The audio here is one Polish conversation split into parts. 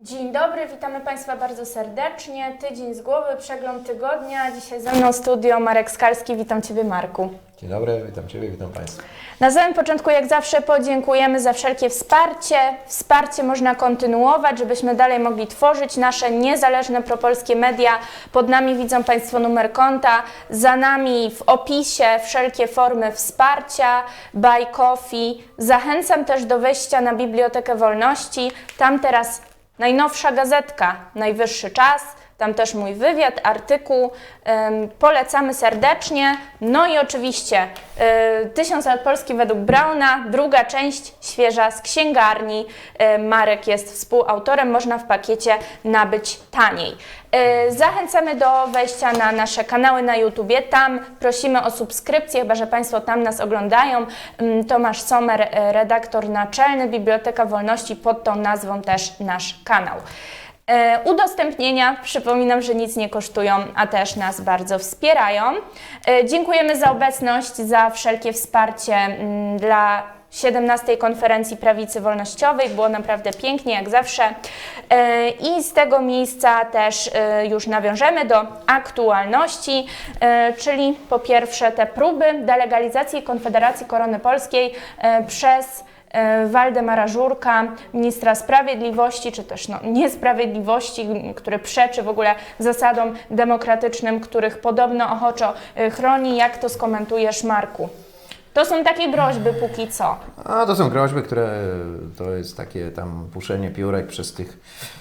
Dzień dobry, witamy Państwa bardzo serdecznie. Tydzień z głowy, przegląd tygodnia. Dzisiaj ze mną studio Marek Skalski. Witam Ciebie, Marku. Dzień dobry, witam Ciebie, witam Państwa. Na samym początku, jak zawsze, podziękujemy za wszelkie wsparcie. Wsparcie można kontynuować, żebyśmy dalej mogli tworzyć nasze niezależne propolskie media. Pod nami widzą Państwo numer konta, za nami w opisie wszelkie formy wsparcia, buy coffee. Zachęcam też do wejścia na Bibliotekę Wolności. Tam teraz najnowsza gazetka, najwyższy czas. Tam też mój wywiad, artykuł. Polecamy serdecznie. No i oczywiście y, Tysiąc lat Polski według Brauna, druga część, świeża z księgarni. Y, Marek jest współautorem, można w pakiecie nabyć taniej. Y, Zachęcamy do wejścia na nasze kanały na YouTubie. Tam prosimy o subskrypcję, chyba że Państwo tam nas oglądają. Ym, Tomasz Sommer, redaktor naczelny Biblioteka Wolności, pod tą nazwą też nasz kanał. E, Udostępnienia, przypominam, że nic nie kosztują, a też nas bardzo wspierają. E, Dziękujemy za obecność, za wszelkie wsparcie mm, dla 17 konferencji prawicy wolnościowej. Było naprawdę pięknie, jak zawsze. E, I z tego miejsca też już nawiążemy do aktualności, czyli po pierwsze te próby delegalizacji Konfederacji Korony Polskiej przez Waldemara Żurka, ministra sprawiedliwości, czy też no, niesprawiedliwości, który przeczy w ogóle zasadom demokratycznym, których podobno ochoczo e, chroni. Jak to skomentujesz, Marku? To są takie groźby póki co. A to są groźby, które to jest takie tam puszenie piórek przez tych,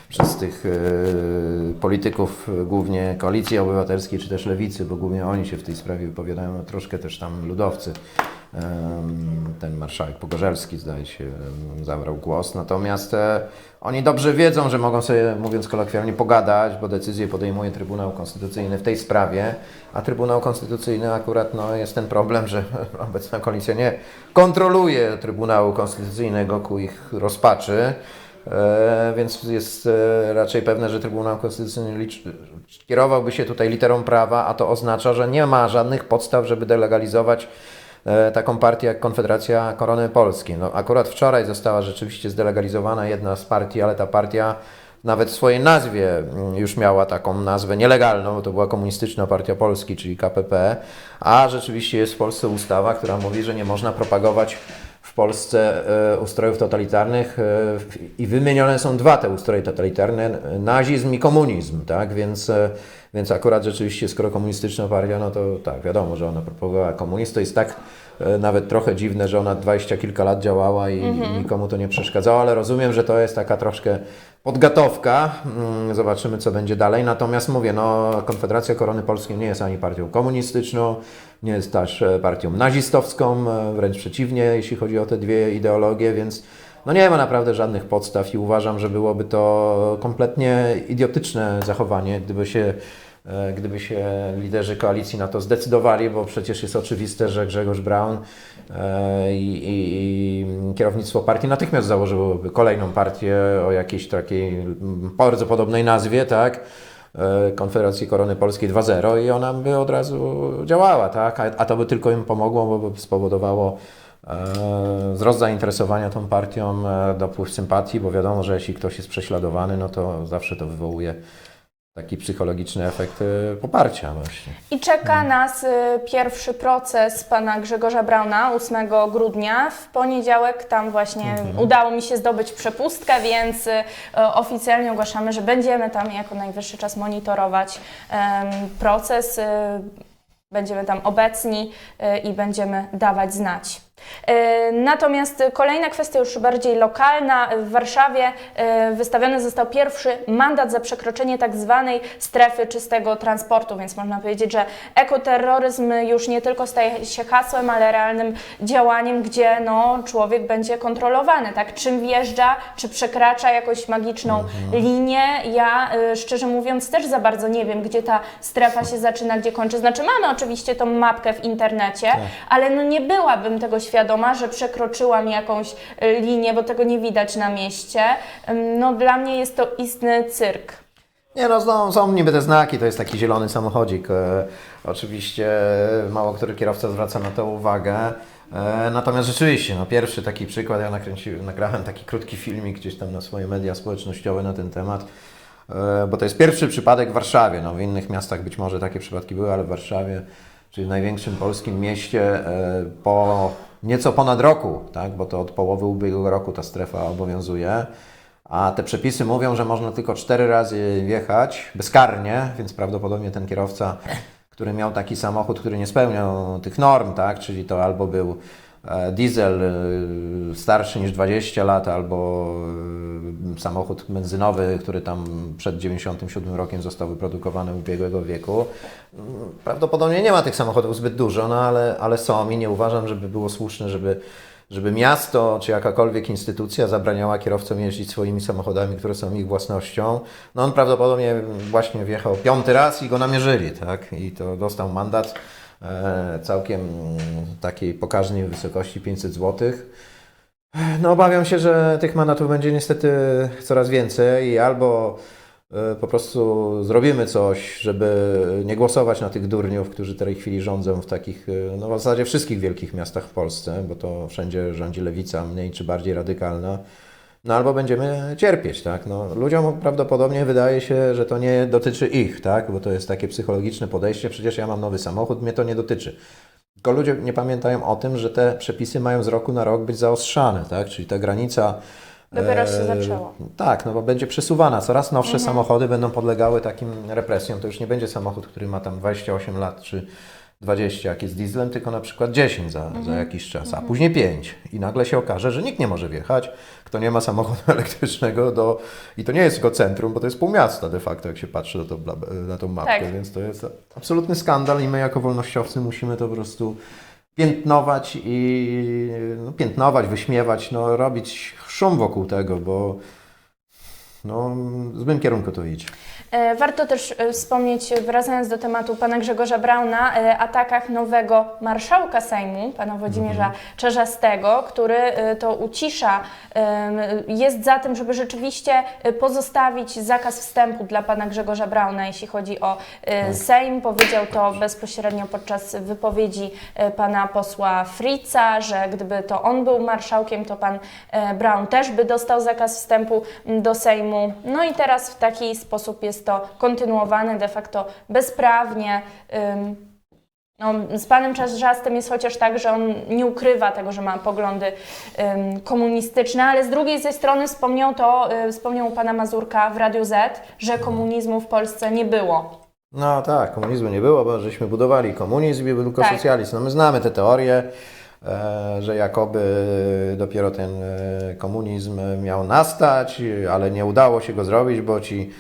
przez tych e, polityków, e, głównie koalicji obywatelskiej czy też lewicy, bo głównie oni się w tej sprawie wypowiadają, no, troszkę też tam ludowcy. Ten marszałek Pogorzelski, zdaje się, zabrał głos. Natomiast e, oni dobrze wiedzą, że mogą sobie, mówiąc kolokwialnie, pogadać, bo decyzję podejmuje Trybunał Konstytucyjny w tej sprawie, a Trybunał Konstytucyjny akurat no, jest ten problem, że obecna koalicja nie kontroluje Trybunału Konstytucyjnego ku ich rozpaczy. E, więc jest e, raczej pewne, że Trybunał Konstytucyjny licz, kierowałby się tutaj literą prawa, a to oznacza, że nie ma żadnych podstaw, żeby delegalizować taką partię jak Konfederacja Korony Polskiej. No, akurat wczoraj została rzeczywiście zdelegalizowana jedna z partii, ale ta partia nawet w swojej nazwie mm, już miała taką nazwę nielegalną, bo to była Komunistyczna Partia Polski, czyli KPP, a rzeczywiście jest w Polsce ustawa, która mówi, że nie można propagować w Polsce e, ustrojów totalitarnych e, i wymienione są dwa te ustroje totalitarne, nazizm i komunizm, tak, więc, e, więc akurat rzeczywiście skoro komunistyczna partia, no to tak, wiadomo, że ona propagowała komunizm, to jest tak nawet trochę dziwne, że ona dwadzieścia kilka lat działała i, i nikomu to nie przeszkadzało, ale rozumiem, że to jest taka troszkę podgatowka, Mm, zobaczymy co będzie dalej, natomiast mówię, no Konfederacja Korony Polskiej nie jest ani partią komunistyczną, nie jest też e, partią nazistowską, e, wręcz przeciwnie, jeśli chodzi o te dwie ideologie, więc no nie ma naprawdę żadnych podstaw i uważam, że byłoby to kompletnie idiotyczne zachowanie, gdyby się, e, gdyby się liderzy koalicji na to zdecydowali, bo przecież jest oczywiste, że Grzegorz Braun i, i, i kierownictwo partii natychmiast założyłoby kolejną partię o jakiejś takiej mm, bardzo podobnej nazwie, tak? e, Konfederacji Korony Polskiej 2.0 i ona by od razu działała, tak? A, a to by tylko im pomogło, bo by spowodowało e, wzrost zainteresowania tą partią, e, dopływ sympatii, bo wiadomo, że jeśli ktoś jest prześladowany, no to zawsze to wywołuje taki psychologiczny efekt e, poparcia właśnie. I czeka nas y, pierwszy proces pana Grzegorza Brauna 8 grudnia. W poniedziałek tam właśnie udało mi się zdobyć przepustkę, więc y, oficjalnie ogłaszamy, że będziemy tam jako najwyższy czas monitorować proces. Będziemy tam obecni i będziemy dawać znać. Y, Natomiast kolejna kwestia już bardziej lokalna. W Warszawie y, wystawiony został pierwszy mandat za przekroczenie tak zwanej strefy czystego transportu, więc można powiedzieć, że ekoterroryzm już nie tylko staje się hasłem, ale realnym działaniem, gdzie no, człowiek będzie kontrolowany, tak? Czym wjeżdża, czy przekracza jakąś magiczną linię. Ja y, szczerze mówiąc też za bardzo nie wiem, gdzie ta strefa się zaczyna, gdzie kończy. Znaczy mamy oczywiście tą mapkę w internecie, ale no nie byłabym tego świadoma, że przekroczyłam jakąś y, linię, bo tego nie widać na mieście. No dla mnie jest to istny cyrk. Nie no, są, są niby te znaki, to jest taki zielony samochodzik. E, oczywiście mało który kierowca zwraca na to uwagę. E, Natomiast rzeczywiście, no pierwszy taki przykład, ja nakręciłem, nagrałem taki krótki filmik gdzieś tam na swoje media społecznościowe na ten temat, e, bo to jest pierwszy przypadek w Warszawie, no w innych miastach być może takie przypadki były, ale w Warszawie, czyli w największym polskim mieście, e, po nieco ponad roku, tak, bo to od połowy ubiegłego roku ta strefa obowiązuje, a te przepisy mówią, że można tylko cztery razy wjechać bezkarnie, więc prawdopodobnie ten kierowca, który miał taki samochód, który nie spełniał tych norm, tak, czyli to albo był diesel e, starszy niż 20 lat, albo e, samochód benzynowy, który tam przed 97 rokiem został wyprodukowany ubiegłego wieku. Prawdopodobnie nie ma tych samochodów zbyt dużo, no ale, ale są i nie uważam, żeby było słuszne, żeby żeby miasto czy jakakolwiek instytucja zabraniała kierowcom jeździć swoimi samochodami, które są ich własnością. No on prawdopodobnie właśnie wjechał piąty raz i go namierzyli, tak? I to dostał mandat e, całkiem mm, takiej pokaźnej wysokości 500 zł. No obawiam się, że tych mandatów będzie niestety coraz więcej i albo e, po prostu zrobimy coś, żeby nie głosować na tych durniów, którzy tej chwili rządzą w takich, e, no w zasadzie wszystkich wielkich miastach w Polsce, bo to wszędzie rządzi lewica, mniej czy bardziej radykalna. No albo będziemy cierpieć, tak? No, ludziom prawdopodobnie wydaje się, że to nie dotyczy ich, tak? Bo to jest takie psychologiczne podejście, przecież ja mam nowy samochód, mnie to nie dotyczy. Tylko ludzie nie pamiętają o tym, że te przepisy mają z roku na rok być zaostrzane, tak? Czyli ta granica. Dopiero się e, zaczęło. Tak, no bo będzie przesuwana. Coraz nowsze samochody będą podlegały takim represjom. To już nie będzie samochód, który ma tam 28 lat czy 20, jak jest dieslem, tylko na przykład 10 za, za jakiś czas, a później 5. I nagle się okaże, że nikt nie może wjechać, kto nie ma samochodu elektrycznego do... I to nie jest tylko centrum, bo to jest pół miasta de facto, jak się patrzy na, to, na tą mapkę, Tak. więc to jest absolutny skandal i my jako wolnościowcy musimy to po prostu piętnować i no, piętnować, wyśmiewać, no, robić szum wokół tego, bo no, w złym kierunku to idzie. E, Warto też e, wspomnieć, e, wracając do tematu pana Grzegorza Brauna, atakach nowego marszałka Sejmu, pana Włodzimierza Czerzastego, który to ucisza, jest za tym, żeby rzeczywiście pozostawić zakaz wstępu dla pana Grzegorza Brauna, jeśli chodzi o e, Sejm. Powiedział to bezpośrednio podczas wypowiedzi pana posła Fritza, że gdyby to on był marszałkiem, to pan Braun też by dostał zakaz wstępu do Sejmu. No i teraz w taki sposób jest to kontynuowane de facto bezprawnie. No, z panem Czarzastym jest chociaż tak, że on nie ukrywa tego, że ma poglądy ym, komunistyczne, ale z drugiej ze strony wspomniał to, y, wspomniał pana Mazurka w Radiu Z, że komunizmu w Polsce nie było. No tak, komunizmu nie było, bo żeśmy budowali komunizm i był tylko Tak. socjalizm. No my znamy te teorie, e, że jakoby dopiero ten e, komunizm miał nastać, ale nie udało się go zrobić, bo ci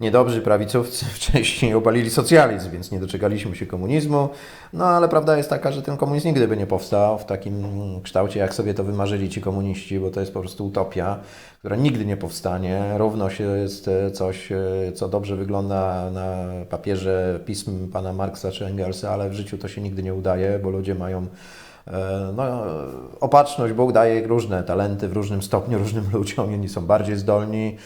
niedobrzy prawicowcy wcześniej obalili socjalizm, więc nie doczekaliśmy się komunizmu. No ale prawda jest taka, że ten komunizm nigdy by nie powstał w takim kształcie, jak sobie to wymarzyli ci komuniści, bo to jest po prostu utopia, która nigdy nie powstanie. Równość jest coś, e, co dobrze wygląda na papierze pism pana Marksa czy Engelsa, ale w życiu to się nigdy nie udaje, bo ludzie mają e, no, opatrzność, Bóg daje różne talenty w różnym stopniu różnym ludziom. Jedni są bardziej zdolni,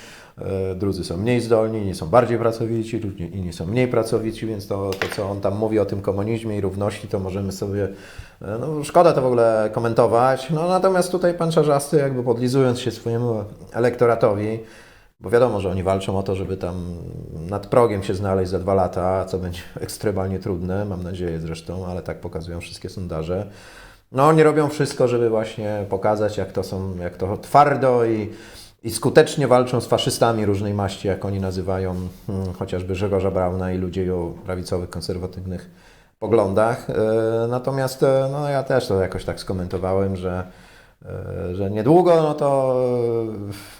drudzy są mniej zdolni, inni są bardziej pracowici, inni inni są mniej pracowici, więc to, to, co on tam mówi o tym komunizmie i równości, to możemy sobie, e, no szkoda to w ogóle komentować. No natomiast tutaj pan Czarzasty, jakby podlizując się swojemu elektoratowi, bo wiadomo, że oni walczą o to, żeby tam nad progiem się znaleźć za dwa lata, co będzie ekstremalnie trudne, mam nadzieję zresztą, ale tak pokazują wszystkie sondaże. No oni robią wszystko, żeby właśnie pokazać, jak to są, jak to twardo i, i skutecznie walczą z faszystami różnej maści, jak oni nazywają hmm, chociażby Grzegorza Brauna i ludzi o prawicowych, konserwatywnych poglądach. E, Natomiast e, no, ja też to jakoś tak skomentowałem, że E, że niedługo no to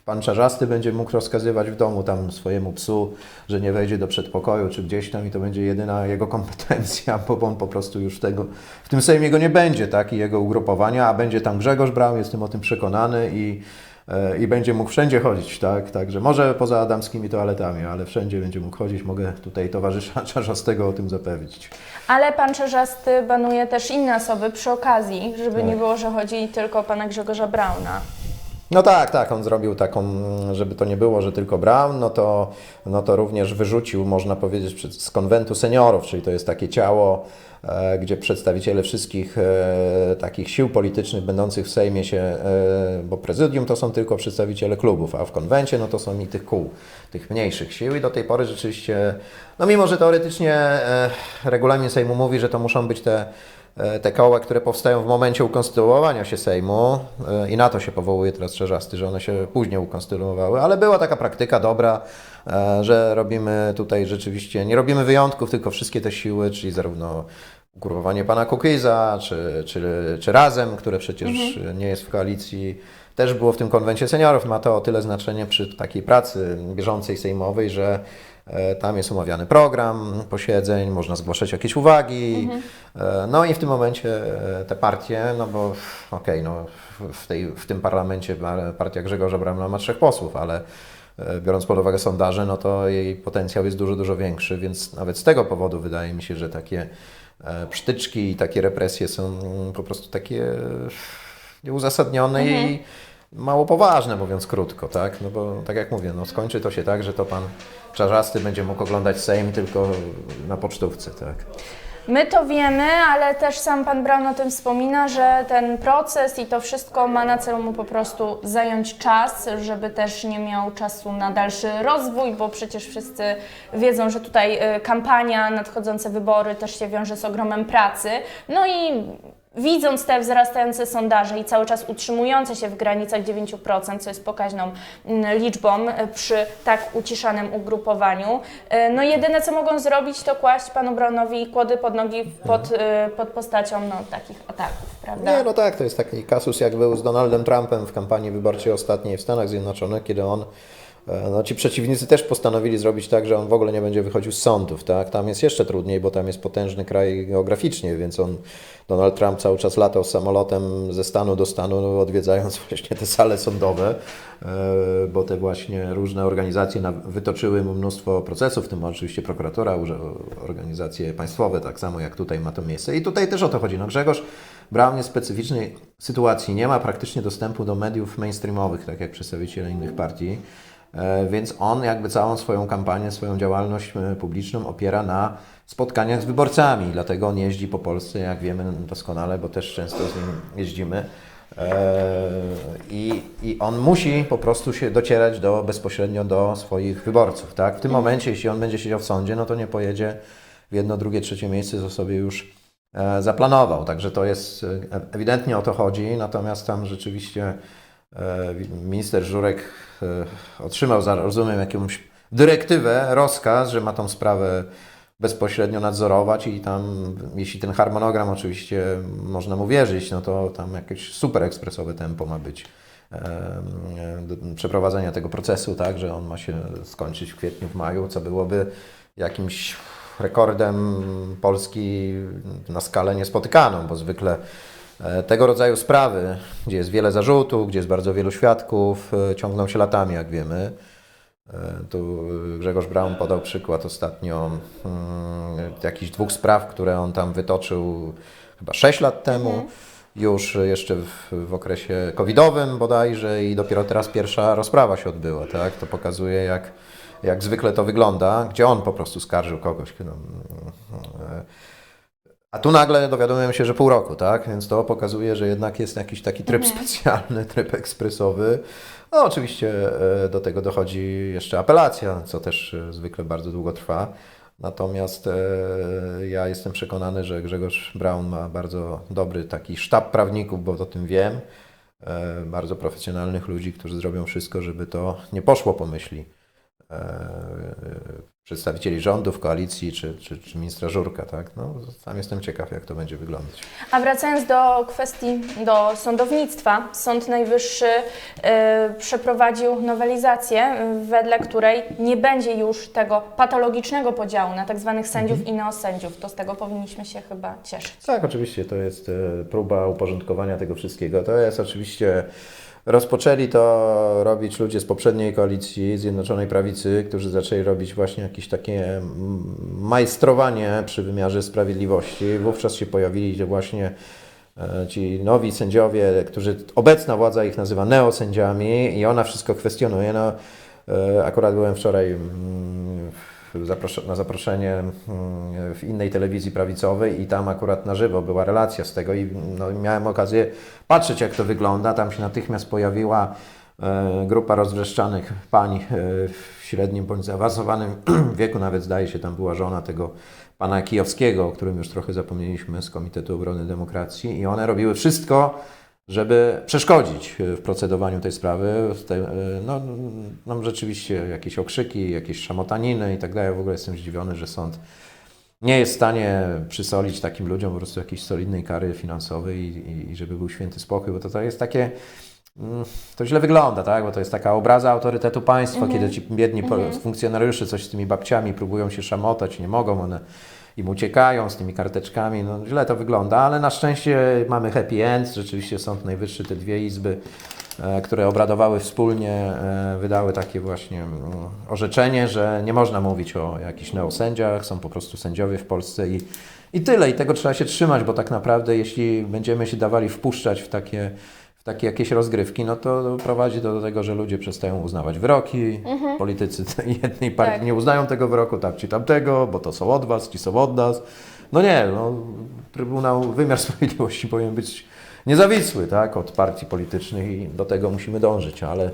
pan Czarzasty będzie mógł rozkazywać w domu tam swojemu psu, że nie wejdzie do przedpokoju czy gdzieś tam i to będzie jedyna jego kompetencja, bo on po prostu już tego, w tym Sejmie go nie będzie, tak, i jego ugrupowania, a będzie tam Grzegorz Braun, jestem o tym przekonany i, i będzie mógł wszędzie chodzić, tak, także może poza adamskimi toaletami, ale wszędzie będzie mógł chodzić, mogę tutaj towarzysza Czarzastego o tym zapewnić. Ale pan Czerzasty banuje też inne osoby przy okazji, żeby Tak. nie było, że chodzi tylko o pana Grzegorza Brauna. No tak, tak, on zrobił taką, żeby to nie było, że tylko Brown, no to, no to również wyrzucił, można powiedzieć, z konwentu seniorów, czyli to jest takie ciało, e, gdzie przedstawiciele wszystkich e, takich sił politycznych będących w Sejmie się, e, bo prezydium to są tylko przedstawiciele klubów, a w konwencie no to są i tych kół, tych mniejszych sił. I do tej pory rzeczywiście, no mimo, że teoretycznie regulamin Sejmu mówi, że to muszą być te te koła, które powstają w momencie ukonstytuowania się Sejmu e, i na to się powołuje teraz Czerzasty, że one się później ukonstytuowały, ale była taka praktyka dobra, e, że robimy tutaj rzeczywiście, nie robimy wyjątków, tylko wszystkie te siły, czyli zarówno ugrupowanie pana Kukiza, czy, czy, czy Razem, które przecież nie jest w koalicji, też było w tym konwencie seniorów. Ma to o tyle znaczenie przy takiej pracy bieżącej sejmowej, że e, tam jest omawiany program posiedzeń, można zgłaszać jakieś uwagi. E, No i w tym momencie e, te partie, no bo okej, no w- tej, w tym parlamencie partia Grzegorza Bramla ma trzech posłów, ale e, biorąc pod uwagę sondaże, no to jej potencjał jest dużo, dużo większy, więc nawet z tego powodu wydaje mi się, że takie e, psztyczki i takie represje są po prostu takie e, nieuzasadnione i mało poważne, mówiąc krótko, tak? No bo tak jak mówię, no skończy to się tak, że to pan Czarzasty będzie mógł oglądać Sejm tylko na pocztówce, tak? My to wiemy, ale też sam pan Brown o tym wspomina, że ten proces i to wszystko ma na celu mu po prostu zająć czas, żeby też nie miał czasu na dalszy rozwój, bo przecież wszyscy wiedzą, że tutaj y, kampania, nadchodzące wybory też się wiąże z ogromem pracy. No i Widząc te wzrastające sondaże i cały czas utrzymujące się w granicach 9%, co jest pokaźną mm, liczbą e, przy tak uciszanym ugrupowaniu, e, no jedyne co mogą zrobić to kłaść panu Brownowi kłody pod nogi pod, e, pod postacią no, takich ataków, prawda? Nie, no tak, to jest taki kasus jak był z Donaldem Trumpem w kampanii wyborczej ostatniej w Stanach Zjednoczonych, kiedy on, no ci przeciwnicy też postanowili zrobić tak, że on w ogóle nie będzie wychodził z sądów, tak? Tam jest jeszcze trudniej, bo tam jest potężny kraj geograficznie, więc on, Donald Trump cały czas latał samolotem ze stanu do stanu, odwiedzając właśnie te sale sądowe, e, bo te właśnie różne organizacje wytoczyły mu mnóstwo procesów, w tym oczywiście prokuratura, organizacje państwowe, tak samo jak tutaj ma to miejsce. I tutaj też o to chodzi. No Grzegorz Braun jest specyficznej sytuacji, nie ma praktycznie dostępu do mediów mainstreamowych, tak jak przedstawiciele innych partii, E, więc on jakby całą swoją kampanię, swoją działalność e, publiczną opiera na spotkaniach z wyborcami, dlatego on jeździ po Polsce, jak wiemy doskonale, bo też często z nim jeździmy. E, I, I on musi po prostu się docierać do, bezpośrednio do swoich wyborców. Tak? W tym momencie, jeśli on będzie siedział w sądzie, no to nie pojedzie w jedno, drugie, trzecie miejsce, co sobie już e, zaplanował. Także to jest, e, ewidentnie o to chodzi, natomiast tam rzeczywiście e, wi- minister Żurek e, otrzymał, rozumiem, jakąś dyrektywę, rozkaz, że ma tą sprawę bezpośrednio nadzorować i tam, jeśli ten harmonogram oczywiście można mu wierzyć, no to tam jakieś super ekspresowe tempo ma być e, przeprowadzenia tego procesu, tak, że on ma się skończyć w kwietniu, w maju, co byłoby jakimś rekordem Polski na skalę niespotykaną, bo zwykle e, tego rodzaju sprawy, gdzie jest wiele zarzutów, gdzie jest bardzo wielu świadków, e, ciągną się latami, jak wiemy. E, Tu Grzegorz Braun podał przykład ostatnio mm, jakichś dwóch spraw, które on tam wytoczył chyba 6 lat temu, już jeszcze w, w okresie covidowym bodajże i dopiero teraz pierwsza rozprawa się odbyła, tak? To pokazuje jak, jak zwykle to wygląda, gdzie on po prostu skarżył kogoś. No, e, a tu nagle dowiadujemy się, że pół roku, tak? Więc to pokazuje, że jednak jest jakiś taki tryb specjalny, tryb ekspresowy. No oczywiście e, do tego dochodzi jeszcze apelacja, co też e, zwykle bardzo długo trwa. Natomiast e, ja jestem przekonany, że Grzegorz Braun ma bardzo dobry taki sztab prawników, bo o tym wiem. Bardzo profesjonalnych ludzi, którzy zrobią wszystko, żeby to nie poszło po myśli przedstawicieli rządów, koalicji czy, czy, czy ministra Żurka, tak? No, sam jestem ciekaw, jak to będzie wyglądać. A wracając do kwestii, do sądownictwa, Sąd Najwyższy e, przeprowadził nowelizację, e, wedle której nie będzie już tego patologicznego podziału na tak zwanych sędziów i neosędziów. To z tego powinniśmy się chyba cieszyć. Tak, oczywiście to jest e, próba uporządkowania tego wszystkiego. To jest oczywiście. Rozpoczęli to robić ludzie z poprzedniej koalicji Zjednoczonej Prawicy, którzy zaczęli robić właśnie jakieś takie mm, majstrowanie przy wymiarze sprawiedliwości. Wówczas się pojawili właśnie e, ci nowi sędziowie, którzy obecna władza ich nazywa neosędziami i ona wszystko kwestionuje. No, e, akurat byłem wczoraj mm, w- zapros- na zaproszenie mm, w innej telewizji prawicowej i tam akurat na żywo była relacja z tego i no, miałem okazję patrzeć jak to wygląda. Tam się natychmiast pojawiła e, grupa rozwrzeszczanych pań e, w średnim bądź zaawansowanym wieku, nawet zdaje się tam była żona tego pana Kijowskiego, o którym już trochę zapomnieliśmy z Komitetu Obrony Demokracji i one robiły wszystko, żeby przeszkodzić e, w procedowaniu tej sprawy. E, No, no rzeczywiście jakieś okrzyki, jakieś szamotaniny i tak dalej. W ogóle jestem zdziwiony, że sąd nie jest w stanie przysolić takim ludziom po prostu jakiejś solidnej kary finansowej i, i, żeby był święty spokój, bo to, to jest takie, mm, to źle wygląda, tak? Bo to jest taka obraza autorytetu państwa, kiedy ci biedni po- funkcjonariusze coś z tymi babciami próbują się szamotać, nie mogą, one im uciekają z tymi karteczkami, no źle to wygląda, ale na szczęście mamy happy end, rzeczywiście Sąd Najwyższy, te dwie izby, e, które obradowały wspólnie, e, wydały takie właśnie mm, orzeczenie, że nie można mówić o jakichś neosędziach, są po prostu sędziowie w Polsce i, i tyle. I tego trzeba się trzymać, bo tak naprawdę jeśli będziemy się dawali wpuszczać w takie, w takie jakieś rozgrywki, no to prowadzi to do tego, że ludzie przestają uznawać wyroki, politycy tej jednej partii Tak. nie uznają tego wyroku, tak czy tamtego, bo to są od was, ci są od nas. No nie, no, Trybunał, wymiar sprawiedliwości powinien być niezawisły tak, od partii politycznych i do tego musimy dążyć, ale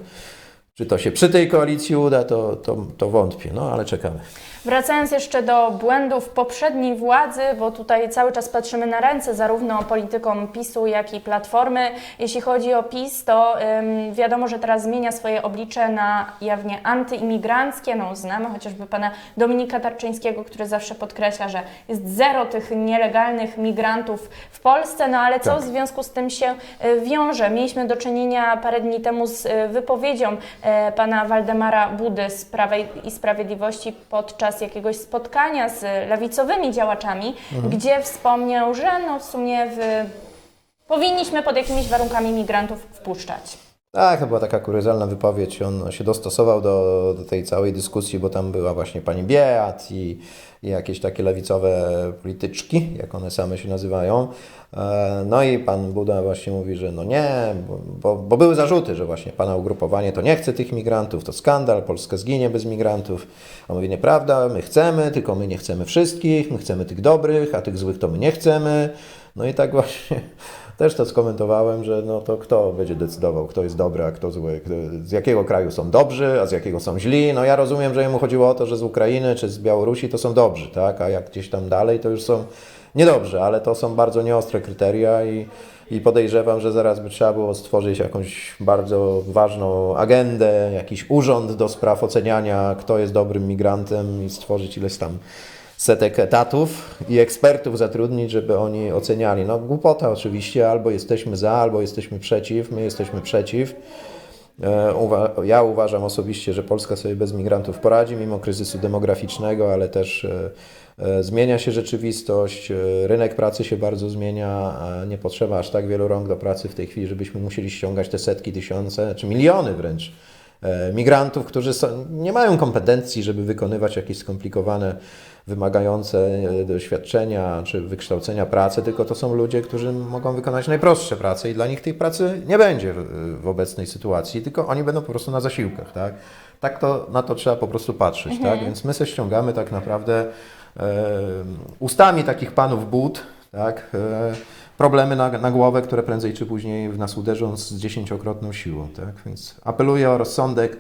czy to się przy tej koalicji uda, to, to, to wątpię, no ale czekamy. Wracając jeszcze do błędów poprzedniej władzy, bo tutaj cały czas patrzymy na ręce zarówno politykom PiSu, jak i Platformy. Jeśli chodzi o PiS, to ym, wiadomo, że teraz zmienia swoje oblicze na jawnie antyimigranckie. No, znamy chociażby pana Dominika Tarczyńskiego, który zawsze podkreśla, że jest zero tych nielegalnych migrantów w Polsce, no ale co Tak. w związku z tym się y, wiąże? Mieliśmy do czynienia parę dni temu z y, wypowiedzią y, pana Waldemara Budy z Prawej i Sprawiedliwości podczas jakiegoś spotkania z lewicowymi działaczami, gdzie wspomniał, że no w sumie w, powinniśmy pod jakimiś warunkami migrantów wpuszczać. Tak, to była taka kuriozalna wypowiedź. On się dostosował do, do tej całej dyskusji, bo tam była właśnie pani Beat i, i jakieś takie lewicowe polityczki, jak one same się nazywają. E, No i pan Buda właśnie mówi, że no nie, bo, bo, były zarzuty, że właśnie pana ugrupowanie to nie chce tych migrantów, to skandal, Polska zginie bez migrantów. A mówi, nieprawda, my chcemy, tylko my nie chcemy wszystkich, my chcemy tych dobrych, a tych złych to my nie chcemy. No i tak właśnie też to skomentowałem, że no to kto będzie decydował, kto jest dobry, a kto zły, z jakiego kraju są dobrzy, a z jakiego są źli. No ja rozumiem, że jemu chodziło o to, że z Ukrainy czy z Białorusi to są dobrzy, tak, a jak gdzieś tam dalej to już są niedobrzy, ale to są bardzo nieostre kryteria i, i podejrzewam, że zaraz by trzeba było stworzyć jakąś bardzo ważną agendę, jakiś urząd do spraw oceniania, kto jest dobrym migrantem i stworzyć ileś tam setek etatów i ekspertów zatrudnić, żeby oni oceniali. No głupota oczywiście, albo jesteśmy za, albo jesteśmy przeciw, my jesteśmy przeciw. E, Ja uważam osobiście, że Polska sobie bez migrantów poradzi, mimo kryzysu demograficznego, ale też e, e, zmienia się rzeczywistość, rynek pracy się bardzo zmienia, nie potrzeba aż tak wielu rąk do pracy w tej chwili, żebyśmy musieli ściągać te setki, tysiące, czy miliony wręcz migrantów, którzy nie mają kompetencji, żeby wykonywać jakieś skomplikowane, wymagające e, doświadczenia czy wykształcenia pracy, tylko to są ludzie, którzy mogą wykonać najprostsze prace i dla nich tej pracy nie będzie w, obecnej sytuacji, tylko oni będą po prostu na zasiłkach, tak? Tak to, na to trzeba po prostu patrzeć, tak? Więc my se ściągamy tak naprawdę e, ustami takich panów but, tak? E, problemy na, na głowę, które prędzej czy później w nas uderzą z dziesięciokrotną siłą. Tak? Więc apeluję o rozsądek.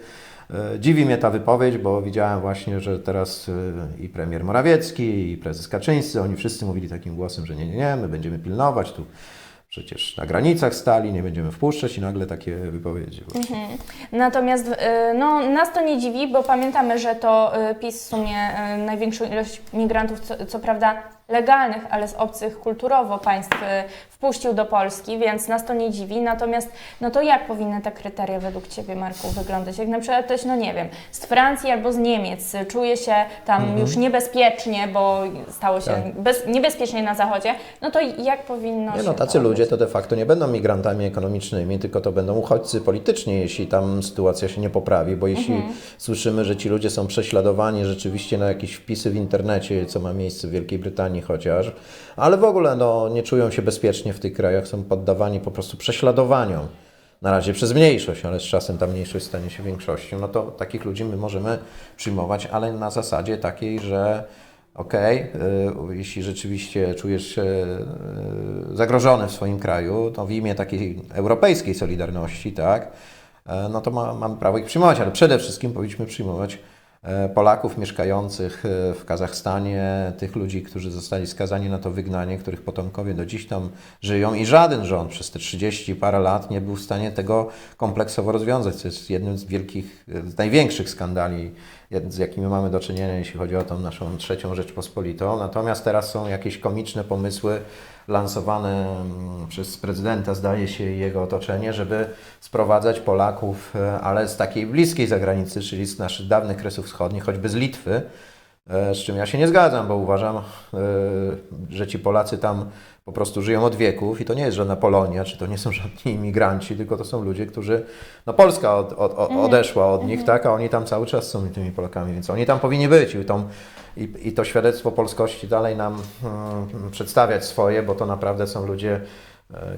E, Dziwi mnie ta wypowiedź, bo widziałem właśnie, że teraz e, i premier Morawiecki, i prezes Kaczyńscy, oni wszyscy mówili takim głosem, że nie, nie, nie, my będziemy pilnować, tu przecież na granicach stali, nie będziemy wpuszczać i nagle takie wypowiedzi. właśnie. Natomiast y, no, nas to nie dziwi, bo pamiętamy, że to PiS w sumie największą ilość migrantów, co, co prawda legalnych, ale z obcych kulturowo państw y, wpuścił do Polski, więc nas to nie dziwi. Natomiast no to jak powinny te kryteria według Ciebie, Marku, wyglądać? Jak na przykład ktoś, no nie wiem, z Francji albo z Niemiec y, czuje się tam już niebezpiecznie, bo stało się Tak. bez, niebezpiecznie na Zachodzie, no to jak powinno Nie się no, tacy to ludzie to de facto nie będą migrantami ekonomicznymi, tylko to będą uchodźcy polityczni, jeśli tam sytuacja się nie poprawi, bo jeśli słyszymy, że ci ludzie są prześladowani rzeczywiście na jakieś wpisy w internecie, co ma miejsce w Wielkiej Brytanii, czerni chociaż, ale w ogóle no, nie czują się bezpiecznie w tych krajach, są poddawani po prostu prześladowaniom. Na razie przez mniejszość, ale z czasem ta mniejszość stanie się większością. No to takich ludzi my możemy przyjmować, ale na zasadzie takiej, że okej, y, jeśli rzeczywiście czujesz się y, zagrożony w swoim kraju, to w imię takiej europejskiej solidarności, tak, e, no to ma, mamy prawo ich przyjmować, ale przede wszystkim powinniśmy przyjmować Polaków mieszkających e, w Kazachstanie, tych ludzi, którzy zostali skazani na to wygnanie, których potomkowie do dziś tam żyją i żaden rząd przez te 30 parę lat nie był w stanie tego kompleksowo rozwiązać, co jest jednym z wielkich, z największych skandali, z jakimi mamy do czynienia, jeśli chodzi o tą naszą trzecią Rzeczpospolitą. Natomiast teraz są jakieś komiczne pomysły lansowane mm, przez prezydenta, zdaje się, i jego otoczenie, żeby sprowadzać Polaków, e, ale z takiej bliskiej zagranicy, czyli z naszych dawnych kresów wschodnich, choćby z Litwy, z czym ja się nie zgadzam, bo uważam, e, że ci Polacy tam po prostu żyją od wieków i to nie jest żadna Polonia, czy to nie są żadni imigranci, tylko to są ludzie, którzy, no Polska od, od, od, odeszła od nich, tak, a oni tam cały czas są tymi Polakami, więc oni tam powinni być i, tą, i, i to świadectwo polskości dalej nam mm, przedstawiać swoje, bo to naprawdę są ludzie, e,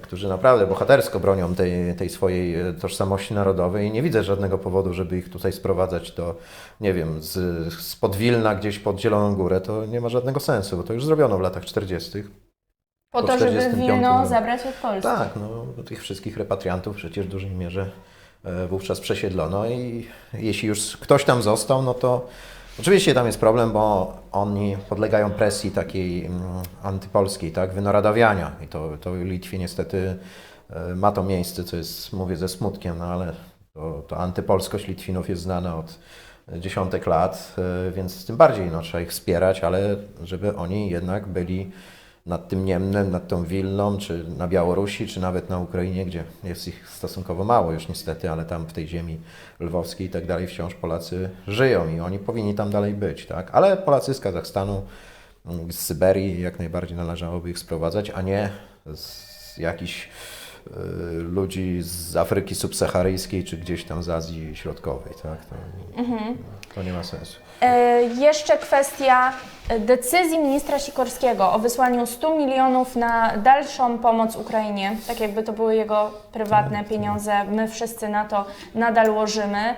którzy naprawdę bohatersko bronią tej, tej swojej e, tożsamości narodowej i nie widzę żadnego powodu, żeby ich tutaj sprowadzać do, nie wiem, z, z Wilna gdzieś pod Zieloną Górę, to nie ma żadnego sensu, bo to już zrobiono w latach 40. Po to, żeby 45 Wilno roku. zabrać od Polski. Tak, no tych wszystkich repatriantów przecież w dużej mierze e, wówczas przesiedlono i jeśli już ktoś tam został, no to oczywiście tam jest problem, bo oni podlegają presji takiej mm, antypolskiej, tak, wynarodawiania i to, to w Litwie niestety e, ma to miejsce, co jest, mówię ze smutkiem, no ale to, to antypolskość Litwinów jest znana od dziesiątek lat, e, więc tym bardziej no, trzeba ich wspierać, ale żeby oni jednak byli nad tym Niemnem, nad tą Wilną, czy na Białorusi, czy nawet na Ukrainie, gdzie jest ich stosunkowo mało już niestety, ale tam w tej ziemi lwowskiej i tak dalej wciąż Polacy żyją i oni powinni tam dalej być, tak? Ale Polacy z Kazachstanu, z Syberii jak najbardziej należałoby ich sprowadzać, a nie z jakichś ludzi z Afryki subsaharyjskiej, czy gdzieś tam z Azji Środkowej, tak? To, to nie ma sensu. E, Jeszcze kwestia e, decyzji ministra Sikorskiego o wysłaniu 100 milionów na dalszą pomoc Ukrainie. Tak jakby to były jego prywatne pieniądze, my wszyscy na to nadal łożymy.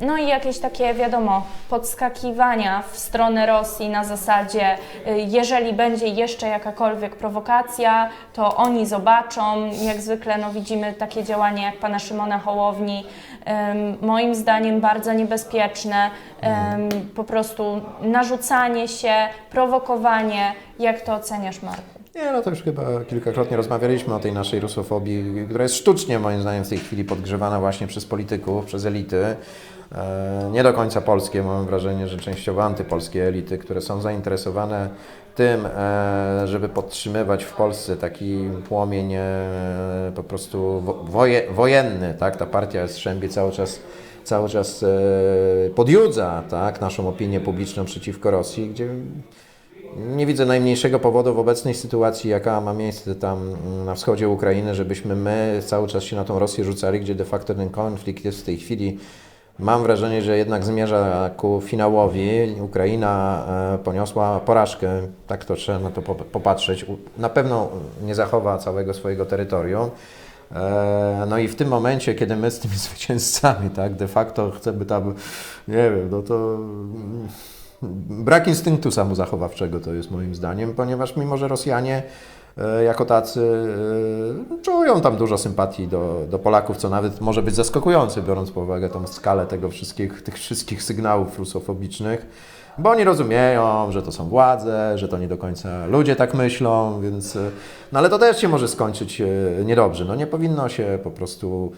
No i jakieś takie, wiadomo, podskakiwania w stronę Rosji na zasadzie, y, jeżeli będzie jeszcze jakakolwiek prowokacja, to oni zobaczą. Jak zwykle no, widzimy takie działania jak pana Szymona Hołowni, moim zdaniem bardzo niebezpieczne, po prostu narzucanie się, prowokowanie. Jak to oceniasz, Marku? Nie, no to już chyba kilkakrotnie rozmawialiśmy o tej naszej rusofobii, która jest sztucznie moim zdaniem w tej chwili podgrzewana właśnie przez polityków, przez elity. E, Nie do końca polskie, mam wrażenie, że częściowo antypolskie elity, które są zainteresowane tym, e, żeby podtrzymywać w Polsce taki płomień e, po prostu wo- woje, wojenny, tak? Ta partia jest Strzębie cały czas cały czas podjudza tak, naszą opinię publiczną przeciwko Rosji, gdzie nie widzę najmniejszego powodu w obecnej sytuacji, jaka ma miejsce tam na wschodzie Ukrainy, żebyśmy my cały czas się na tą Rosję rzucali, gdzie de facto ten konflikt jest w tej chwili, mam wrażenie, że jednak zmierza ku finałowi. Ukraina e, poniosła porażkę, tak to trzeba na to po- popatrzeć. Na pewno nie zachowa całego swojego terytorium. E, No i w tym momencie, kiedy my z tymi zwycięzcami, tak, de facto chcemy tam, nie wiem, no to mm, brak instynktu samozachowawczego to jest moim zdaniem, ponieważ mimo, że Rosjanie e, jako tacy e, czują tam dużo sympatii do, do Polaków, co nawet może być zaskakujące, biorąc pod uwagę tą skalę tego wszystkich, tych wszystkich sygnałów rusofobicznych, bo oni rozumieją, że to są władze, że to nie do końca ludzie tak myślą, więc e, no ale to też się może skończyć niedobrze. No nie powinno się po prostu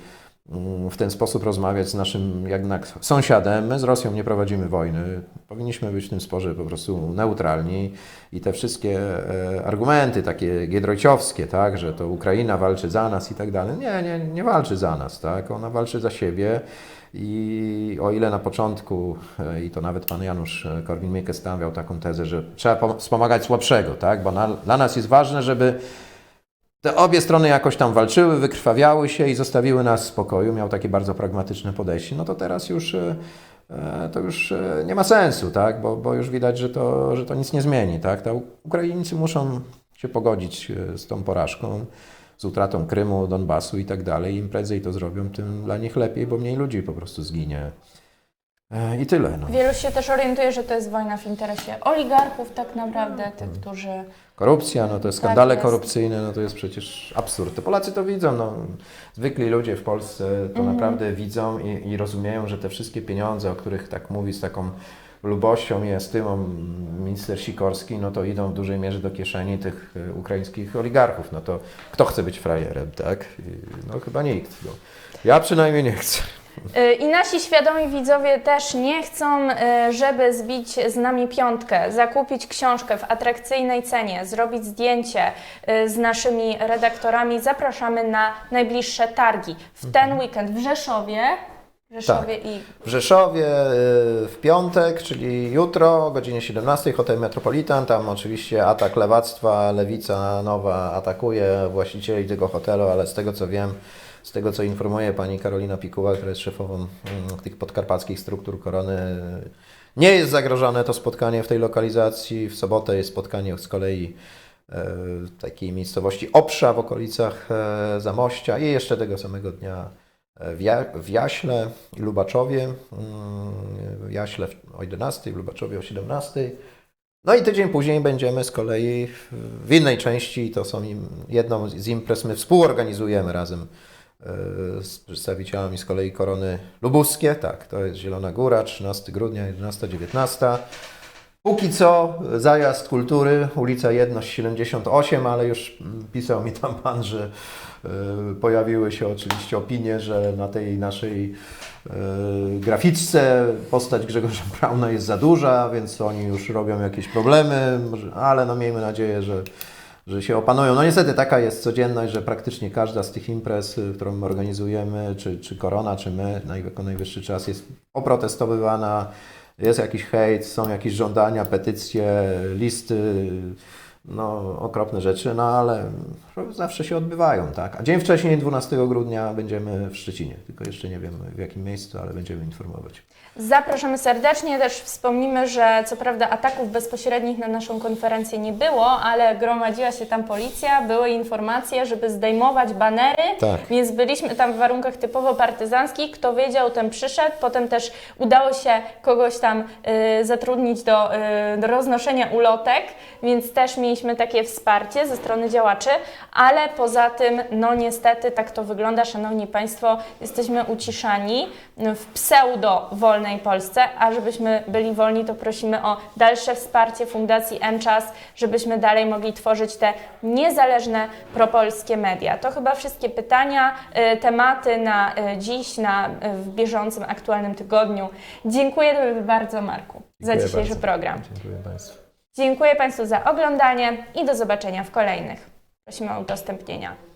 w ten sposób rozmawiać z naszym jednak sąsiadem. My z Rosją nie prowadzimy wojny. Powinniśmy być w tym sporze po prostu neutralni i te wszystkie e, argumenty takie giedroyciowskie, tak, że to Ukraina walczy za nas i tak dalej. Nie, nie, nie walczy za nas, tak. Ona walczy za siebie. I o ile na początku, e, i to nawet pan Janusz e, Korwin-Mikke stawiał taką tezę, że trzeba pom- wspomagać słabszego, tak? bo na, dla nas jest ważne, żeby te obie strony jakoś tam walczyły, wykrwawiały się i zostawiły nas w spokoju. Miał takie bardzo pragmatyczne podejście. No to teraz już e, e, to już e, nie ma sensu, tak? bo, bo już widać, że to, że to nic nie zmieni. Tak? Ta Ukraińcy muszą się pogodzić z tą porażką, z utratą Krymu, Donbasu i tak dalej. Im prędzej to zrobią, tym dla nich lepiej, bo mniej ludzi po prostu zginie. I tyle. No. Wielu się też orientuje, że to jest wojna w interesie oligarchów tak naprawdę, tych, którzy... Korupcja, no to skandale jest. korupcyjne, no to jest przecież absurd. To Polacy to widzą, no. Zwykli ludzie w Polsce to Mhm. naprawdę widzą i, i rozumieją, że te wszystkie pieniądze, o których tak mówi z taką lubością i estymą minister Sikorski, no to idą w dużej mierze do kieszeni tych e, ukraińskich oligarchów. No to kto chce być frajerem, tak? No chyba nikt. No. Ja przynajmniej nie chcę. Y, I nasi świadomi widzowie też nie chcą, y, żeby zbić z nami piątkę, zakupić książkę w atrakcyjnej cenie, zrobić zdjęcie y, z naszymi redaktorami. Zapraszamy na najbliższe targi. W ten weekend w Rzeszowie. Rzeszowie i W Rzeszowie w piątek, czyli jutro o godzinie 17 Hotel Metropolitan. Tam oczywiście atak lewactwa, lewica nowa atakuje właścicieli tego hotelu, ale z tego co wiem, z tego co informuje pani Karolina Pikuła, która jest szefową mm, tych podkarpackich struktur korony, nie jest zagrożone to spotkanie w tej lokalizacji. W sobotę jest spotkanie z kolei e, w takiej miejscowości Obsza w okolicach e, Zamościa i jeszcze tego samego dnia w, ja, w Jaśle i Lubaczowie. mm, W Jaśle o 11, w Lubaczowie o 17. No i tydzień później będziemy z kolei w- innej części, to są jedną z imprez, my współorganizujemy razem e, z przedstawicielami z kolei Korony Lubuskie, tak, to jest Zielona Góra, 13 grudnia, 11-19. Póki co zajazd kultury, ulica Jedność 78, ale już pisał mi tam pan, że e, pojawiły się oczywiście opinie, że na tej naszej e, graficzce postać Grzegorza Brauna jest za duża, więc oni już robią jakieś problemy, ale no miejmy nadzieję, że, że się opanują. No niestety taka jest codzienność, że praktycznie każda z tych imprez, y, którą my organizujemy, czy, czy Korona, czy my, jako najwyższy czas jest oprotestowywana, jest jakiś hejt, są jakieś żądania, petycje, listy, no okropne rzeczy, no ale zawsze się odbywają, tak. A dzień wcześniej, 12 grudnia, będziemy w Szczecinie, tylko jeszcze nie wiem w jakim miejscu, ale będziemy informować. Zapraszamy serdecznie. Też wspomnimy, że co prawda ataków bezpośrednich na naszą konferencję nie było, ale gromadziła się tam policja, były informacje, żeby zdejmować banery, Tak. więc byliśmy tam w warunkach typowo partyzanckich. Kto wiedział, ten przyszedł. Potem też udało się kogoś tam y, zatrudnić do, y, do roznoszenia ulotek, więc też mieliśmy takie wsparcie ze strony działaczy, ale poza tym, no niestety tak to wygląda, Szanowni Państwo, jesteśmy uciszani w pseudo-wolnej Polsce, a żebyśmy byli wolni, to prosimy o dalsze wsparcie Fundacji M-Czas, żebyśmy dalej mogli tworzyć te niezależne propolskie media. To chyba wszystkie pytania, y, tematy na y, dziś, na, y, w bieżącym, aktualnym tygodniu. Dziękuję Tobie bardzo, Marku, za Dziękuję dzisiejszy bardzo. program. Dziękuję Państwu. Dziękuję Państwu za oglądanie i do zobaczenia w kolejnych. Prosimy o udostępnienia.